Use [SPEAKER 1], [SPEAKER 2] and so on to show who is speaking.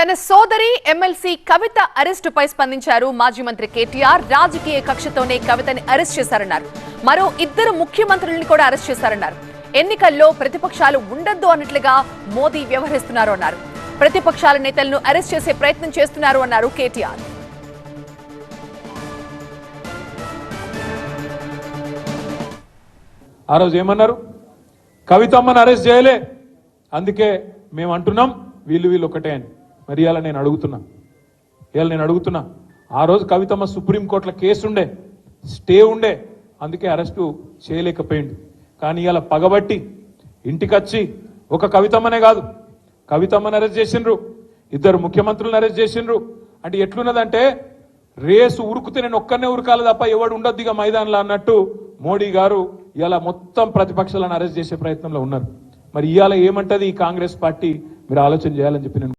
[SPEAKER 1] తన సోదరి ఎమ్మెల్సీ కవిత అరెస్టుపై స్పందించారు. మాజీ మంత్రి కేటీఆర్ రాజకీయ కక్షతోనే కవితని అరెస్ట్ చేశారన్నారు. మరో ఇద్దరు ముఖ్యమంత్రుల్ని కూడా అరెస్ట్ చేశారన్నారు. ఎన్నికల్లో ప్రతిపక్షాలు ఉండద్దు అన్నట్లుగా మోదీ వ్యవహరిస్తున్నారు అన్నారు. ప్రతిపక్షాల నేతలను అరెస్ట్ చేసే ప్రయత్నం చేస్తున్నారు అన్నారు కేటీఆర్.
[SPEAKER 2] ఆ రోజు ఏమన్నారు? కవితమ్మను అరెస్ట్ చేయలే. అందుకే మేము అంటున్నాం వీళ్ళు వీళ్ళు ఒకటే అని. మరి ఇవాళ నేను అడుగుతున్నా. ఇలా నేను అడుగుతున్నా. ఆ రోజు కవితమ్మ సుప్రీంకోర్టులో కేసు ఉండే. స్టే ఉండే. అందుకే అరెస్టు చేయలేకపోయింది కానీ ఇలా పగబట్టి ఇంటికొచ్చి ఒక కవితమ్మనే కాదు. కవితమ్మని అరెస్ట్ చేసిండ్రు. ఇద్దరు ముఖ్యమంత్రులను అరెస్ట్ చేసిండ్రు. అంటే ఎట్లున్నదంటే రేసు ఉరుకుతే నేను ఒక్కనే ఉరకాలి తప్ప ఎవడు ఉండద్దు ఇక మైదానంలో అన్నట్టు మోడీ గారు ఇలా మొత్తం ప్రతిపక్షాలను అరెస్ట్ చేసే ప్రయత్నంలో ఉన్నారు. మరి ఇవాళ ఏమంటది ఈ కాంగ్రెస్ పార్టీ? మీరు ఆలోచన చేయాలని చెప్పి నేను